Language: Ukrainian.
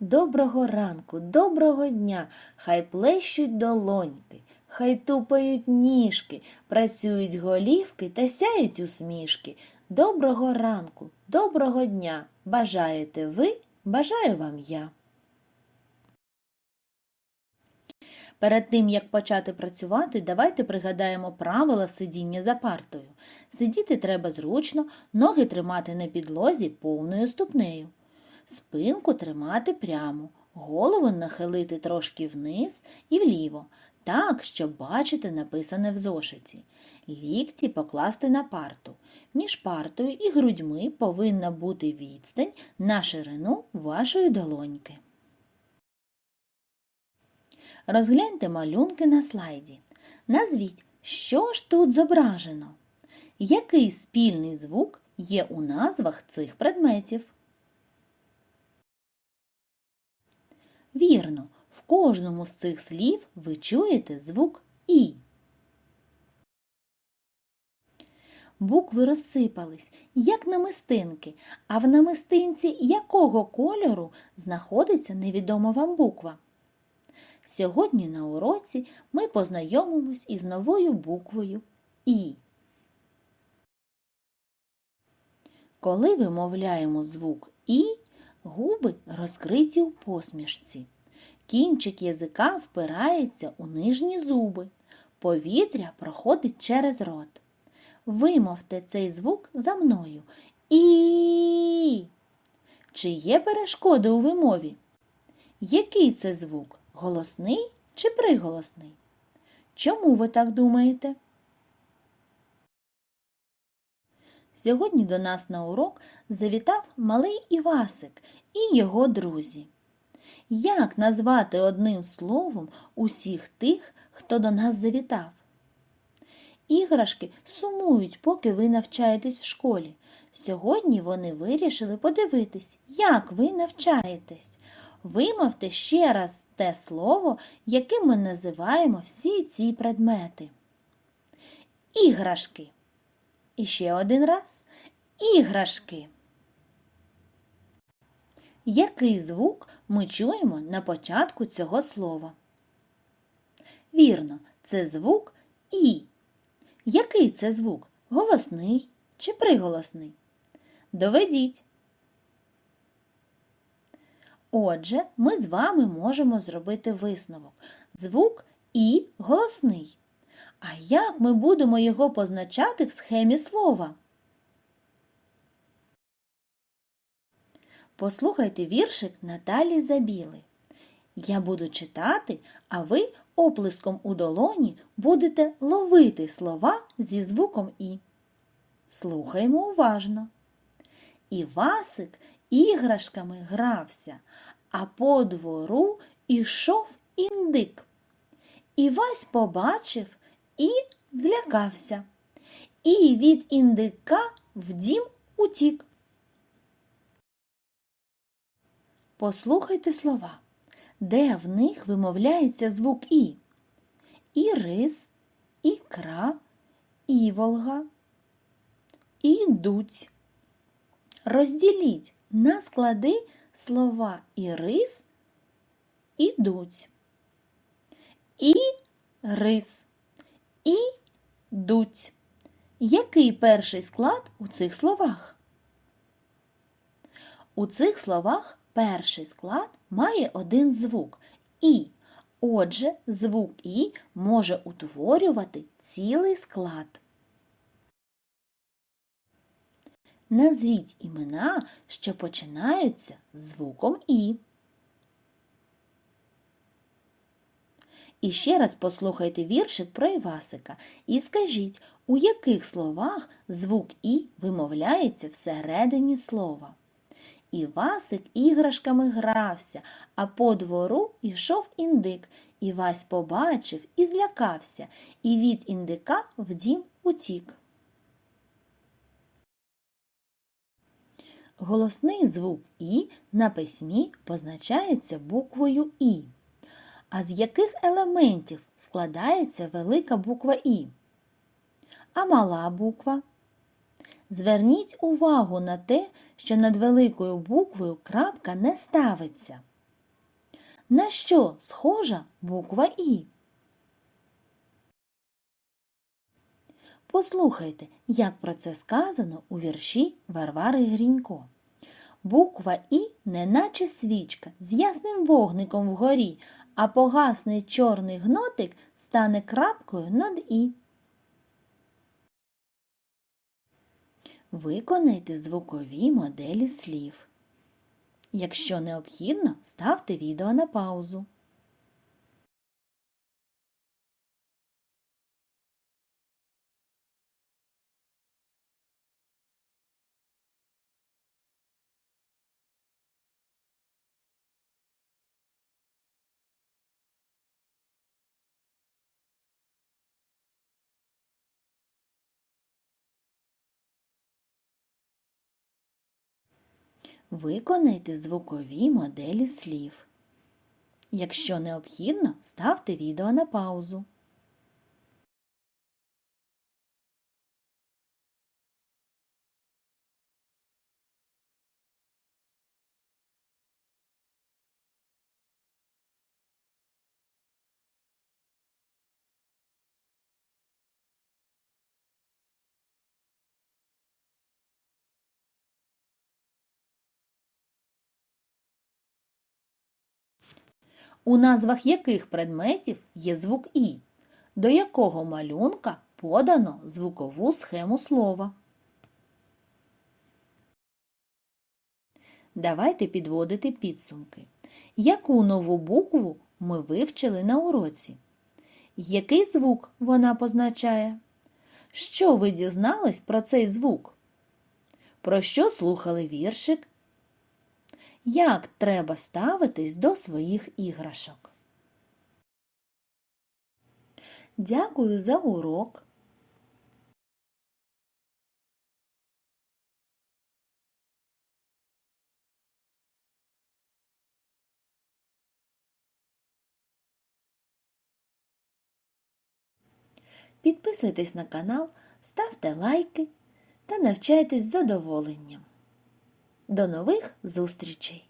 Доброго ранку, доброго дня, хай плещуть долоньки, хай тупають ніжки, працюють голівки та сяють усмішки. Доброго ранку, доброго дня. Бажаєте ви, бажаю вам я. Перед тим, як почати працювати, давайте пригадаємо правила сидіння за партою. Сидіти треба зручно, ноги тримати на підлозі повною ступнею. Спинку тримати прямо, голову нахилити трошки вниз і вліво, так, щоб бачити написане в зошиті. Лікті покласти на парту. Між партою і грудьми повинна бути відстань на ширину вашої долоньки. Розгляньте малюнки на слайді. Назвіть, що ж тут зображено? Який спільний звук є у назвах цих предметів? Вірно, в кожному з цих слів ви чуєте звук І. Букви розсипались, як намистинки, а в намистинці якого кольору знаходиться невідома вам буква? Сьогодні на уроці ми познайомимось із новою буквою І. Коли вимовляємо звук І, губи розкриті у посмішці. Кінчик язика впирається у нижні зуби. Повітря проходить через рот. Вимовте цей звук за мною. І. Чи є перешкоди у вимові? Який це звук? Голосний чи приголосний? Чому ви так думаєте? Сьогодні до нас на урок завітав малий Івасик і його друзі. Як назвати одним словом усіх тих, хто до нас завітав? Іграшки сумують, поки ви навчаєтесь в школі. Сьогодні вони вирішили подивитись, як ви навчаєтесь. Вимовте ще раз те слово, яким ми називаємо всі ці предмети. Іграшки. І ще один раз іграшки. Який звук ми чуємо на початку цього слова? Вірно, це звук І. Який це звук? Голосний чи приголосний? Доведіть. Отже, ми з вами можемо зробити висновок. Звук І голосний. А як ми будемо його позначати в схемі слова? Послухайте віршик Наталі Забіли. Я буду читати, а ви оплеском у долоні будете ловити слова зі звуком І. Слухаймо уважно. Івасик іграшками грався, а по двору ішов індик. Івась побачив і злякався, і від індика в дім утік. Послухайте слова, де в них вимовляється звук І. Ірис, ікра, іволга, ідуть. Розділіть на склади слова ірис, ідуть. І рис. І дуть. Який перший склад у цих словах? У цих словах перший склад має один звук І. Отже, звук І може утворювати цілий склад. Назвіть імена, що починаються звуком І. І ще раз послухайте віршик про Івасика і скажіть, у яких словах звук І вимовляється всередині слова. Івасик іграшками грався, а по двору йшов індик. Івась побачив і злякався, і від індика в дім утік. Голосний звук І на письмі позначається буквою І. А з яких елементів складається велика буква І? А мала буква? Зверніть увагу на те, що над великою буквою крапка не ставиться. На що схожа буква І? Послухайте, як про це сказано у вірші Варвари Грінько. Буква І неначе свічка з ясним вогником вгорі, а погасний чорний гнотик стане крапкою над І. Виконайте звукові моделі слів. Якщо необхідно, ставте відео на паузу. Виконайте звукові моделі слів. Якщо необхідно, ставте відео на паузу. У назвах яких предметів є звук І? До якого малюнка подано звукову схему слова? Давайте підводити підсумки. Яку нову букву ми вивчили на уроці? Який звук вона позначає? Що ви дізнались про цей звук? Про що слухали віршик? Як треба ставитись до своїх іграшок? Дякую за урок. Підписуйтесь на канал, ставте лайки та навчайтесь з задоволенням. До нових зустрічей!